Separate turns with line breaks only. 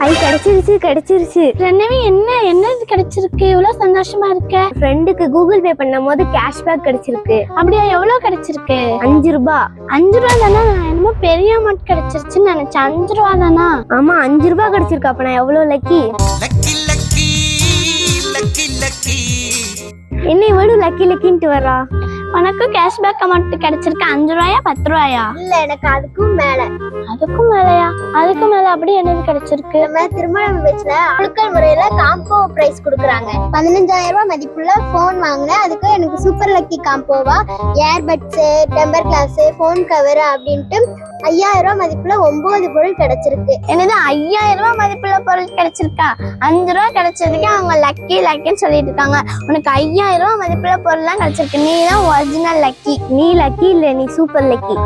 ஐ கிடைச்சிருச்சு கிடைச்சிருச்சு.
ரெண்டவே என்ன என்ன இது கிடைச்சிருக்கு? இவ்வளவு சந்தோஷமா இருக்க?
ஃப்ரெண்டுக்கு கூகுள் பே பண்ணும் போது கேஷ்பேக் கிடைச்சிருக்கு.
அப்படியா எவ்வளவு கிடைச்சிருக்கு?
அஞ்சு ரூபாய்
அஞ்சு ரூபா தானே? நான் என்னமோ பெரிய அமௌண்ட் கிடைச்சிருச்சுன்னு நினைச்சேன். அஞ்சு ரூபா தானா?
ஆமா அஞ்சு ரூபாய் கிடைச்சிருக்கு அப்ப நான் எவ்வளவு lucky
lucky lucky lucky lucky
என்ன இவடு லக்கி லக்கின்ட்டு வரா
உனக்கு கேஷ்பேக் அமௌண்ட் கிடைச்சிருக்கு அஞ்சு ரூபாயா பத்து ரூபாயா?
இல்ல எனக்கு அதுக்கும் மேல.
அதுக்கும் மேலயா? அதுக்கும் மேல அப்படி என்னது கிடைச்சிருக்கு?
நம்ம திருமணம் பேச்சுல குழுக்கள் முறையில காம்போ பிரைஸ் கொடுக்குறாங்க. பதினஞ்சாயிரம் ரூபாய் மதிப்புள்ள போன் வாங்கினேன். அதுக்கு எனக்கு super lucky காம்போவா earbuds temper glass phone cover அப்படின்ட்டு ஐயாயிரம் ரூபாய் மதிப்புல ஒன்பது பொருள் கிடைச்சிருக்கு.
என்னது ஐயாயிரம் ரூபாய் மதிப்புள்ள பொருள் கிடைச்சிருக்கா? அஞ்சு ரூபா கிடைச்சதுக்கே அவங்க லக்கி லக்கின்னு சொல்லிட்டு இருக்காங்க. உனக்கு ஐயாயிரம் ரூபாய் மதிப்புள்ள பொருள்லாம் கிடைச்சிருக்கு. நீ தான் ஒரிஜினல் லக்கி
நீ லக்கி இல்ல நீ சூப்பர் லக்கி